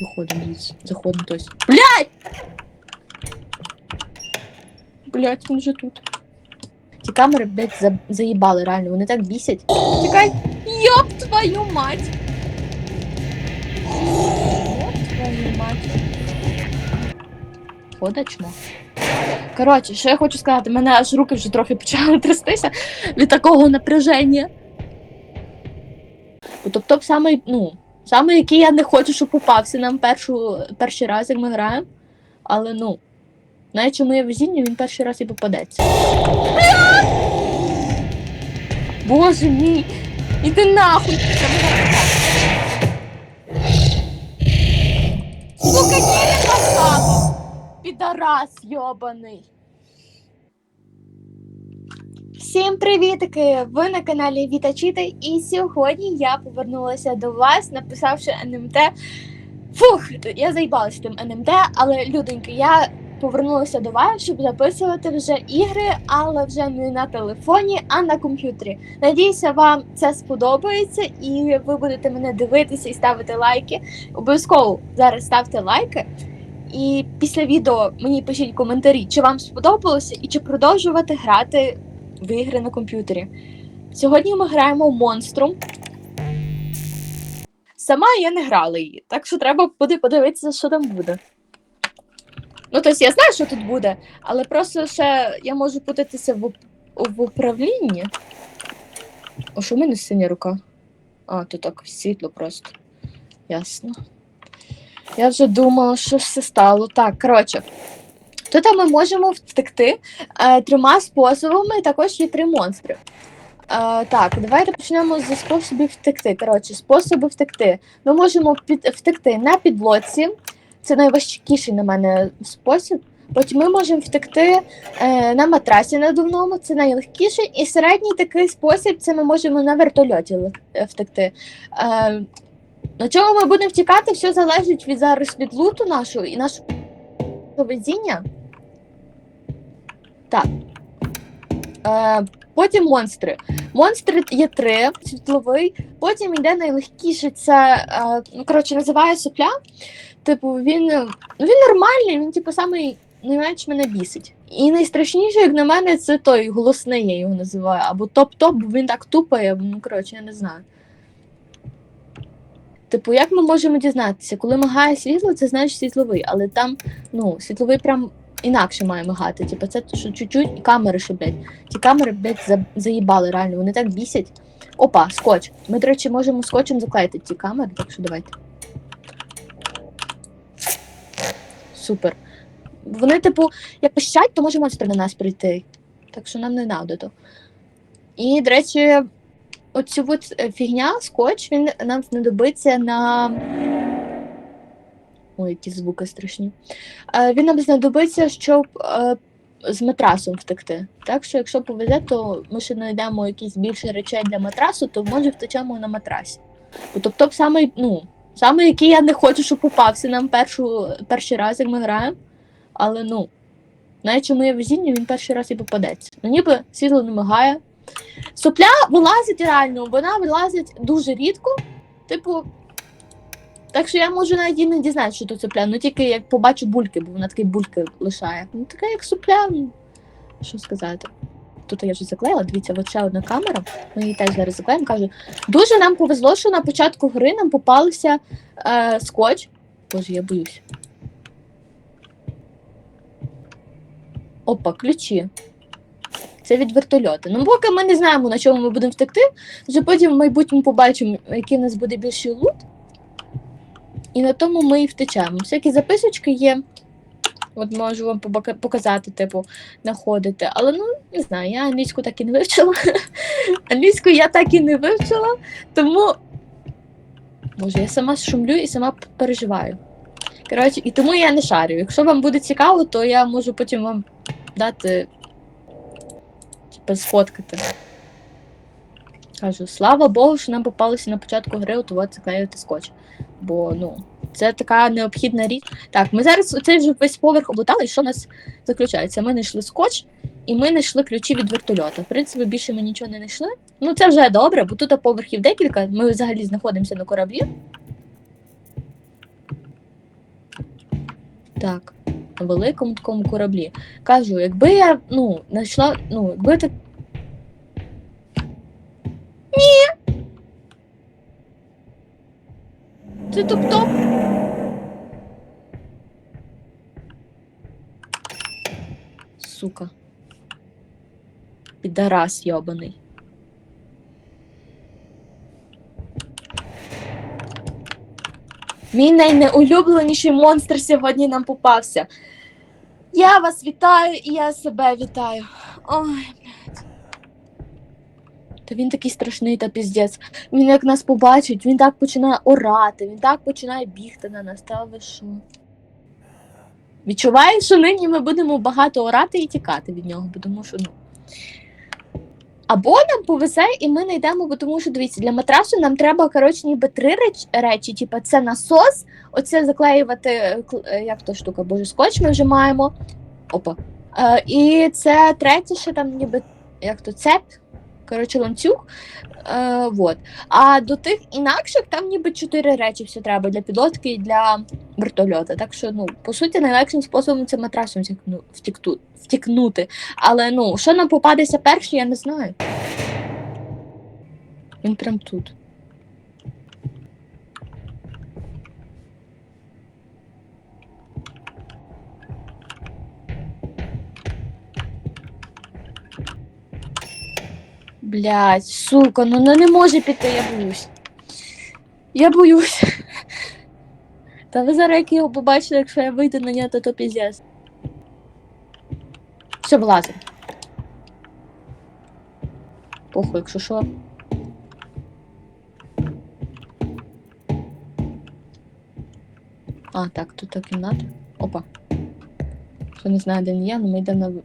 Виходимо звідси. Заходимо тось. Блять! Блять, він вже тут. Ті камери, блять, за... заїбали, реально, вони так бісять. Тікай! Йоп твою мать! Йоп твою мать. Ходачмо. Коротше, що я хочу сказати, мене аж руки вже трохи почали трястися від такого напряження. Тобто, саме, ну, саме який я не хочу, щоб попався нам першу, перший раз, як ми граємо. Але ну, навіть що моє везіння, він перший раз і попадеться. Боже мій! Іди нахуй! Сука, Кіря поставив! Підарас йобаний! Всім привітики! Ви на каналі Віта Чіти, і сьогодні я повернулася до вас, написавши НМТ. Фух, я заїбалася тим НМТ, але люденьки, я повернулася до вас, щоб записувати вже ігри, але вже не на телефоні, а на комп'ютері. Надіюся, вам це сподобається, і ви будете мене дивитися і ставити лайки. Обов'язково зараз ставте лайки. І після відео мені пишіть коментарі, чи вам сподобалося і чи продовжувати грати в ігри на комп'ютері. Сьогодні ми граємо в Монструм. Сама я не грала її, так що треба буде подивитися, що там буде. Ну, тобто я знаю, що тут буде, але просто ще я можу путатися в, в управлінні. О, що в мене синя рука? А, тут так світло просто. Ясно. Я вже думала, що все стало. Так, коротше. Тут ми можемо втекти е, трьома способами, також є три монстри. Е, так, давайте почнемо зі способів втекти. Коротше, способи втекти. Ми можемо під, втекти на підлоці. Це найважкіший на мене спосіб. Потім ми можемо втекти е, на матрасі надувному, це найлегкіший. І середній такий спосіб це ми можемо на вертольоті е, втекти. Е, на чому ми будемо втікати, все залежить від зараз від луту нашого і нашого везіння. Так. Е, потім монстри. Монстри є три, світловий. Потім йде найлегкіше. Це е, ну, коротше, називає сопля. Типу, він, ну, він нормальний, він, типу, самий найменш мене бісить. І найстрашніше, як на мене, це той голосний, я його називаю. Або топ-топ, бо він так тупає, ну коротше, я не знаю. Типу, як ми можемо дізнатися, коли мигає світло, це значить світловий, але там, ну, світловий прям інакше має мигати. Типу, це що чуть-чуть і камери, що, блядь. Ті камери, блядь, за, заїбали реально, вони так бісять. Опа, скотч. Ми, до речі, можемо скотчем заклеїти ті камери, так що давайте. Супер. Вони, типу, як пищать, то може монстр на нас прийти. Так що нам не треба то. І, до речі, оцю от е, фігня, скотч, він нам знадобиться на. Ой, які звуки страшні. Е, Він нам знадобиться, щоб е, з матрасом втекти. Так що, якщо повезе, то ми ще знайдемо якісь більше речей для матрасу, то може втечемо на матрасі. Тобто, саме, ну, саме який я не хочу, щоб попався нам першу, перший раз, як ми граємо. Але ну, навіть що моє везіння, він перший раз і попадеться. Ну, ніби світло не мигає. Сопля вилазить реально, вона вилазить дуже рідко. Типу. Так що я можу навіть і не дізнатися, що то сопля. Ну тільки як побачу бульки, бо вона такі бульки лишає. Ну така як сопля. Що сказати? Тут я вже заклеїла, дивіться, от ще одна камера. Ми її теж зараз заклеїмо. Кажу, дуже нам повезло, що на початку гри нам попався е, скотч. Боже, я боюсь. Опа, ключі. Це від вертольоту. Ну, поки ми не знаємо, на чому ми будемо втекти, вже потім в майбутньому побачимо, який у нас буде більший лут. І на тому ми і втечемо. Всякі записочки є. От можу вам показати, типу, знаходити. Але ну, не знаю, я англійську так і не вивчила. англійську я так і не вивчила, тому. Боже, я сама шумлю і сама переживаю. Коротше, і тому я не шарю. Якщо вам буде цікаво, то я можу потім вам дати. Типу, сфоткати. Кажу, слава Богу, що нам попалося на початку гри от заклеювати скотч. Бо ну, це така необхідна річ. Так, ми зараз оцей вже весь поверх облутали, і що в нас заключається? Ми знайшли скотч, і ми знайшли ключі від вертольота. В принципі, більше ми нічого не знайшли. Ну, це вже добре, бо тут поверхів декілька. Ми взагалі знаходимося на кораблі. Так, на великому такому кораблі. Кажу, якби я, ну, знайшла, ну, якби ти. Ні. Це топ-топ. Сука. Підарас йобаний. Мій найнеулюбленіший монстр сьогодні нам попався. Я вас вітаю і я себе вітаю. Ой, блядь. Та він такий страшний та піздець. Він як нас побачить, він так починає орати, він так починає бігти на нас. Та ви що? Відчуваю, що нині ми будемо багато орати і тікати від нього, бо тому що ну. Або нам повезе, і ми знайдемо, бо тому що дивіться, для матрасу нам треба, коротше, ніби три реч, речі, типу, це насос, оце заклеювати, е, е, як то штука, боже, скотч ми вже маємо. Опа. Е, і це третє, ще там ніби як то цеп, коротше, ланцюг. Е, вот. А до тих інакших там ніби чотири речі все треба для підлодки і для вертольота. Так що, ну, по суті, найлегшим способом це матрасом втікну, втікнути. Але ну, що нам попадеться перший, я не знаю. Він прям тут. Блять, сука, ну, не може піти, я боюсь. Я боюсь. Та ви зараз як його побачите, якщо я вийду на нього, то то піздець. Все, вилазимо. Похуй, якщо що. А, так, тут та кімната. Опа. Хто не знає, де не я, але ми йдемо на. ви-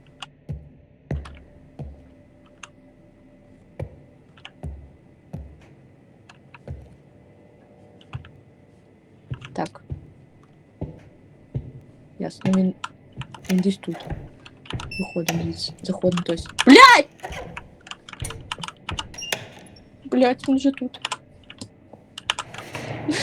Так. Ясно, він. Він десь тут. Виходимо звідси. Заходимо хтось. Блять! Блять, він вже тут.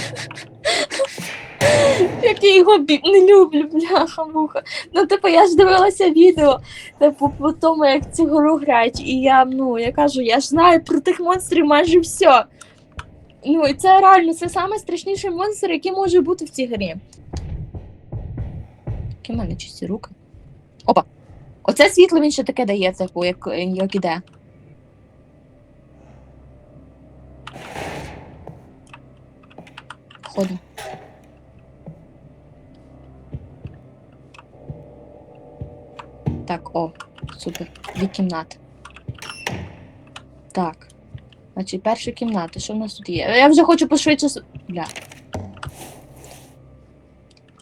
Як я його бі... не люблю, бляха муха. Ну, типу, я ж дивилася відео, типу, по тому, як цю гру грають, і я, ну, я кажу, я ж знаю про тих монстрів майже все. Ну, і це реально, це найстрашніший монстр, який може бути в цій грі. Які в мене чисті руки. Опа. Оце світло він ще таке дає, типу, як, як іде. Входимо. Так, о, супер. Дві кімнати. Так. Значить, перша кімната. Що в нас тут є? Я вже хочу пошвидше. Бля.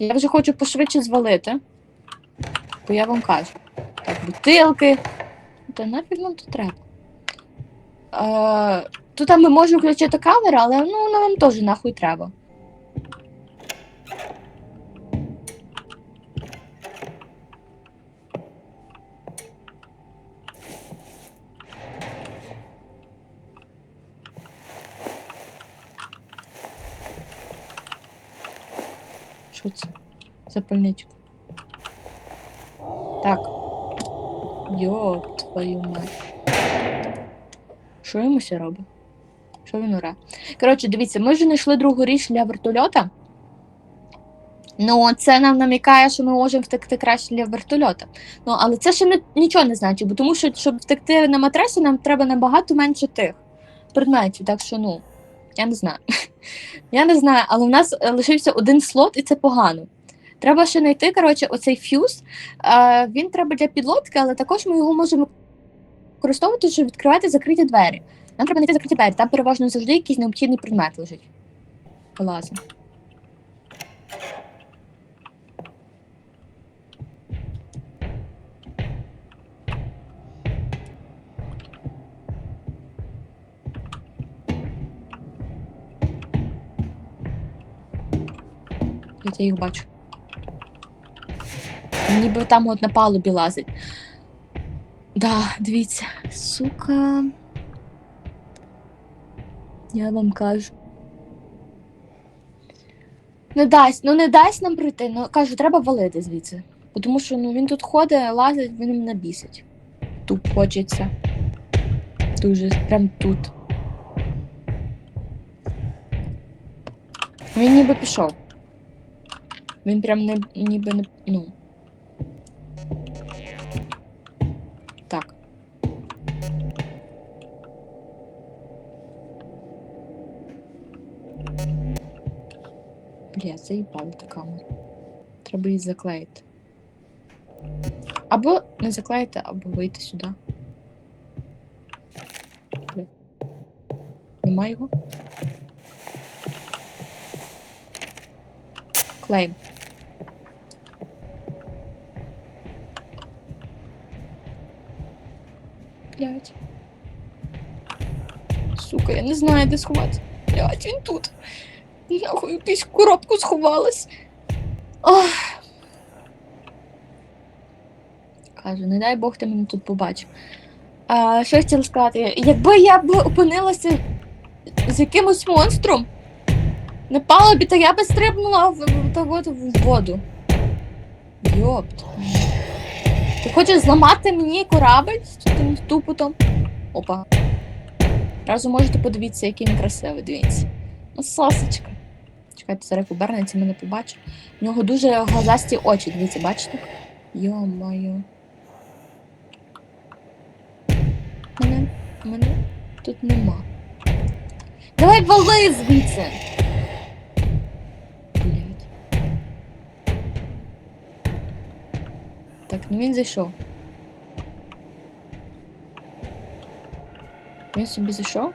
Я вже хочу пошвидше звалити. Бо я вам кажу. Так, бутилки. Та нафіг нам тут треба. Е, тут ми можемо включити камеру, але ну, нам теж нахуй треба. Що це? Запальничка. Так. Йоп, твою мать. Що йому ся робить? Що він уре? Коротше, дивіться, ми вже знайшли другу річ для вертольота. Ну, це нам намікає, що ми можемо втекти краще для вертольота. Ну, але це ще не, нічого не значить, бо тому що, щоб втекти на матрасі, нам треба набагато менше тих предметів. Так що, ну, я не знаю. Я не знаю, але в нас е, лишився один слот, і це погано. Треба ще знайти, коротше, оцей фюз. Е, він треба для підлодки, але також ми його можемо використовувати, щоб відкривати закриті двері. Нам треба знайти закриті двері, там переважно завжди якийсь необхідний предмет лежить. Вилазимо. Я їх бачу. Ніби там от на палубі лазить. Да, дивіться, сука. Я вам кажу. Не дасть, ну не дасть нам прийти. Ну кажу, треба валити звідси. Тому що ну, він тут ходить, лазить, він мене бісить. Тут хочеться. Дуже прям тут. Він ніби пішов. Він прям не ніби не. Ну. Бля, заїбали та камера. Треба її заклеїти. Або не заклеїти, або вийти сюди. Бля. Нема його? Клейм. Блять. Сука, я не знаю, де сховатися. Блять, він тут. Нахуй якусь коробку сховалась. Ох. Кажу, не дай Бог ти мене тут побачив. А, що я хотіла сказати? Якби я б опинилася з якимось монстром на палубі, то я би стрибнула в, в, в воду. Йопт. Ти хочеш зламати мені корабель з тим тупотом? Опа. Разу можете подивитися, який він красивий, дивіться. Ну, сосочка. Чекайте, зараз обернеться, мене побачить. У нього дуже глазасті очі, дивіться, бачите? Йо-моє. Мене, мене тут нема. Давай вали звідси! Блять. Так, ну він зайшов. Він собі зайшов.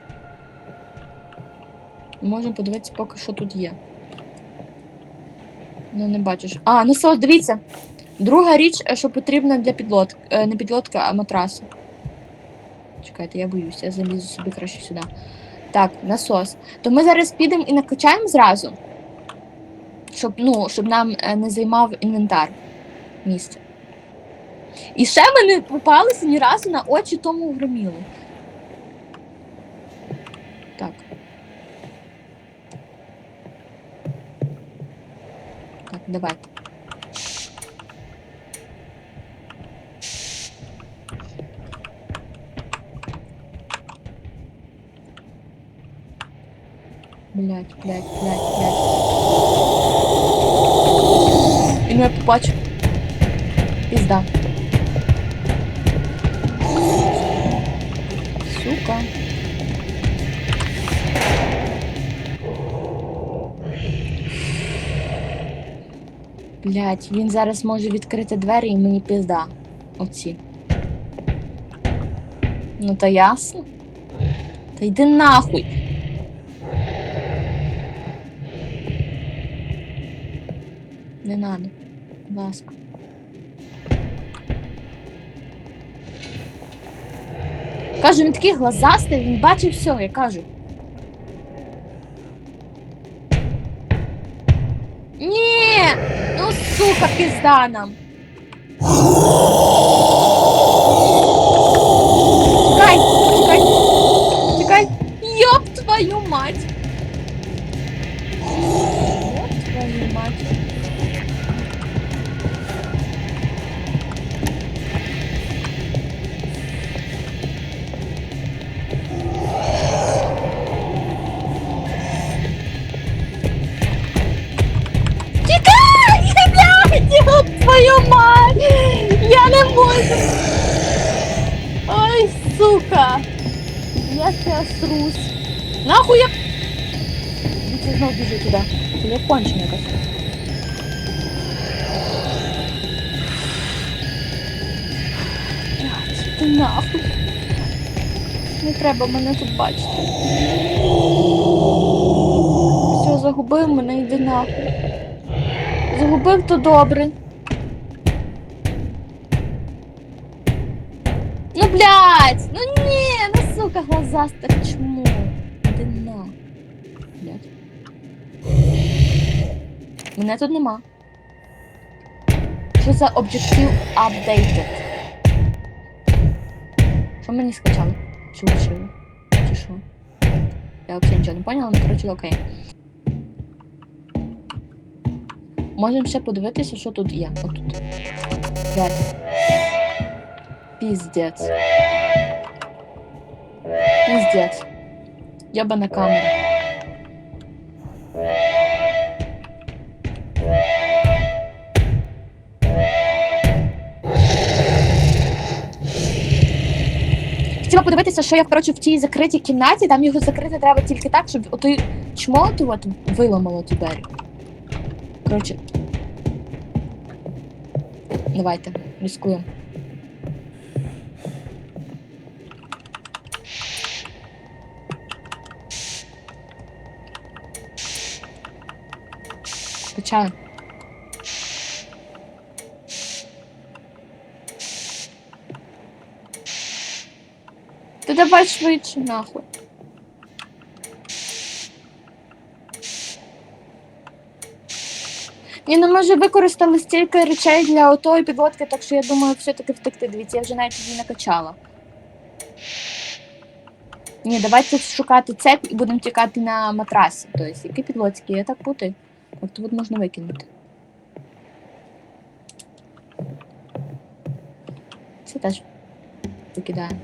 Можемо подивитися поки що тут є. Ну, не бачиш. А, ну все, дивіться. Друга річ, е, що потрібна для підлодки. Е, не підлодки, а матрасу. Чекайте, я боюсь, я залізу собі краще сюди. Так, насос. То ми зараз підемо і накачаємо зразу. Щоб, ну, щоб нам е, не займав інвентар місце. І ще ми не попалися ні разу на очі тому громілу. Так, давайте. Блять, блять, блять, блять. Він мене побачив. Пізда. Сука. Блять, він зараз може відкрити двері і мені пізда. Оці. Ну та ясно. Та йди нахуй. Не надо. Будь ласка. Кажу, він такий глазастий, він бачив все, я кажу. Ну, сука, пізда твою мать! Я не можу! Ой, сука! Я трус. Нахуй я... Це знов біжу туди. Це я кончена якась. Блядь, ти нахуй. Не треба мене тут бачити. Все, загубив мене, йди нахуй. Загубив то добре. Сука, глазаста чмо. Іди на. Блядь. Мене тут нема. Що за об'єктив updated? Що мені скачали? Чи вчили? Чи що? Я взагалі нічого не поняла, ну коротше окей. Можемо ще подивитися, що тут є. Отут. Піздець. Піздець. Ябана камера. Хотіла подивитися, що я коротше в тій закритій кімнаті, там його закрити треба тільки так, щоб отой чмот от виламало ті двері. Коротше. Давайте, рискуємо. Почаю. Ти давай швидше, нахуй. Ні, ну ми вже використали стільки речей для отої підводки, так що я думаю, все-таки втекти. Дивіться, я вже навіть її накачала. Ні, давайте шукати цеп і будемо тікати на матрасі. Тобто, які підводки? Я так путаю. То от можна викинути. Це теж викидаємо.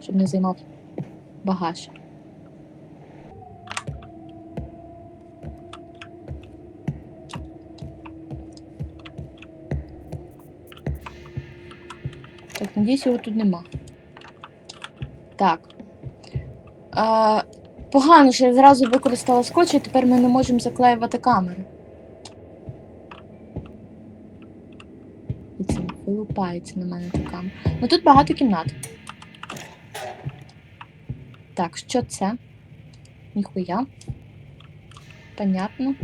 Щоб не займав багаж. Так, надіюсь, його тут нема. Так. А, погано, що я зразу використала скотч, і тепер ми не можемо заклеювати камери. І це вилупається на мене та камера. Ну тут багато кімнат. Так, що це? Ніхуя. Понятно.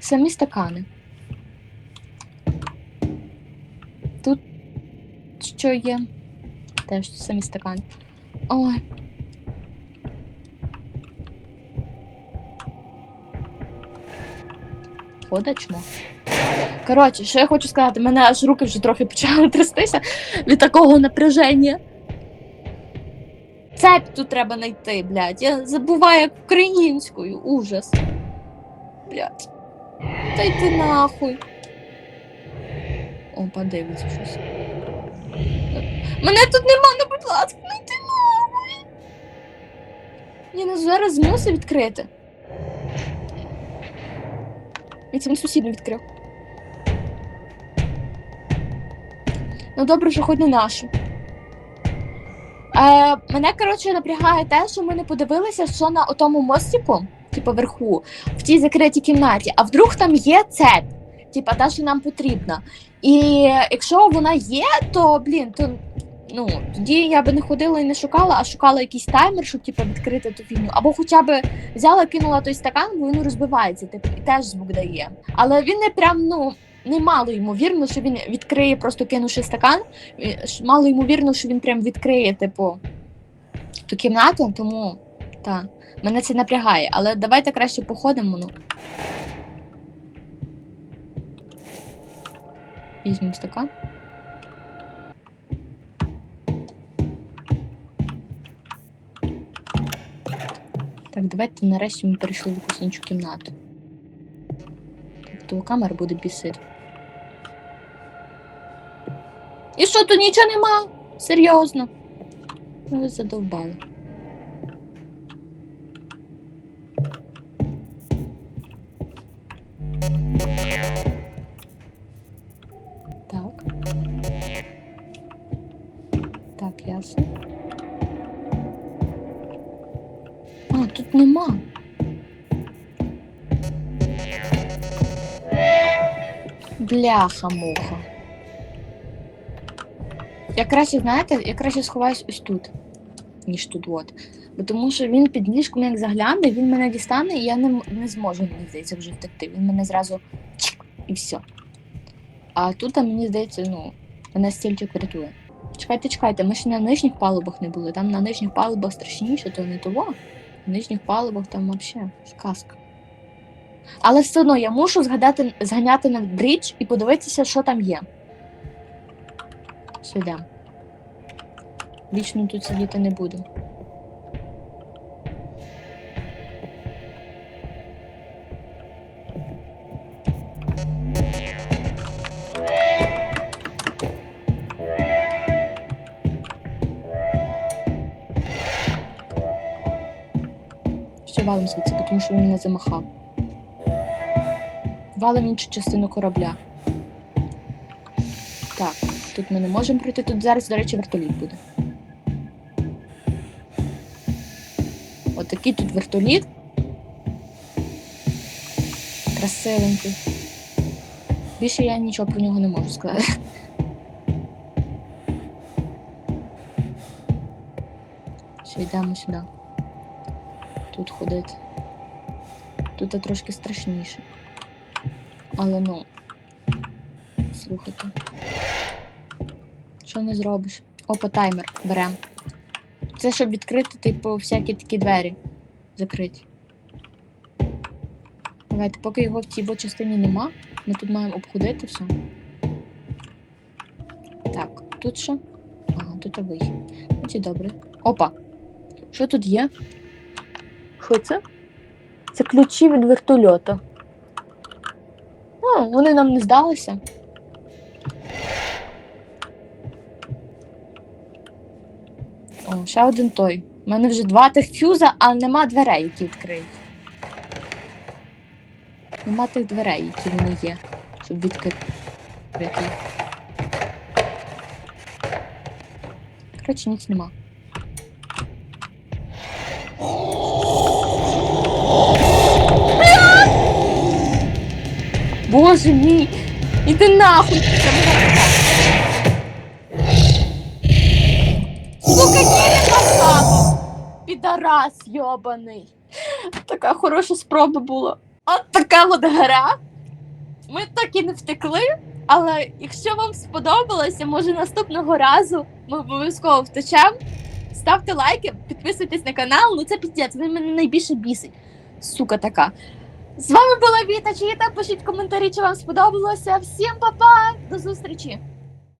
Самі стакани. Тут що є? Теж самі стакани. Ой. Ходачмо. Коротше, що я хочу сказати, мене аж руки вже трохи почали трястися від такого напряження. Цепь тут треба знайти, блядь. Я забуваю українською. Ужас. Блядь. Та йди нахуй. О, подивиться щось. Мене тут нема, ну будь ласка, ну йди нахуй. Ні, ну зараз змусив відкрити. І цим сусідом відкрив. Ну добре, що хоч не нашу. Е, мене, коротше, напрягає те, що ми не подивилися, що на отому мостику, типу вверху, в тій закритій кімнаті, а вдруг там є цепь, типа та, що нам потрібна. І якщо вона є, то блін, то ну тоді я би не ходила і не шукала, а шукала якийсь таймер, щоб типу, відкрити ту фігню. Або хоча б взяла, кинула той стакан, бо він розбивається, типу, і теж звук дає. Але він не прям, ну. Не мало ймовірно, що він відкриє, просто кинувши стакан. Мало ймовірно, що він прям відкриє, типу, ту кімнату, тому так, мене це напрягає. Але давайте краще походимо. Ну. Візьмемо стакан. Так, давайте нарешті ми перейшли в якусь іншу кімнату. Тобто то камера буде бісити. І що тут нічого нема? Серйозно. Ну, задовбали. Бляха-муха. Я краще, знаєте, я краще сховаюсь ось тут, ніж тут от. Бо тому що він під ліжком як загляне, він мене дістане, і я не, не зможу, мені здається, вже втекти. Він мене зразу чик, і все. А тут, а мені здається, ну, мене стільчик врятує. Чекайте, чекайте, ми ще на нижніх палубах не були. Там на нижніх палубах страшніше, то не того. На нижніх палубах там взагалі сказка. Але все одно я мушу згадати, зганяти на брідж і подивитися, що там є. Сюди. Вічно тут сидіти не буду. Ще валим звідси, тому що він мене замахав. Валим іншу частину корабля. Так, тут ми не можемо пройти. Тут зараз, до речі, вертоліт буде. Отакий тут вертоліт. Красивенький. Більше я нічого про нього не можу сказати. Все, йдемо сюди. Тут ходити. Тут трошки страшніше. Але ну. Слухайте. Що не зробиш? Опа, таймер. Берем. Це щоб відкрити, типу, всякі такі двері. Закриті. Давайте, поки його в цій бо частині нема, ми тут маємо обходити все. Так, тут що? Ага, тут вихід. Значить, добре. Опа! Що тут є? Що це? Це ключі від вертольота. О, вони нам не здалися. О, ще один той. У мене вже два тих фюза, а нема дверей, які відкриють. Нема тих дверей, які вони є, щоб відкрити. Коротше, ніч нема. Боже мій! Іди нахуй! Сука, поставив! Підарас йобаний. Така хороша спроба була. От така от гра. Ми так і не втекли, але якщо вам сподобалося, може наступного разу ми обов'язково втечемо. Ставте лайки, підписуйтесь на канал, ну це піздець, він мене найбільше бісить. Сука така. З вами була Віта Чіта. Пишіть коментарі, чи вам сподобалося. Всім па-па! До зустрічі!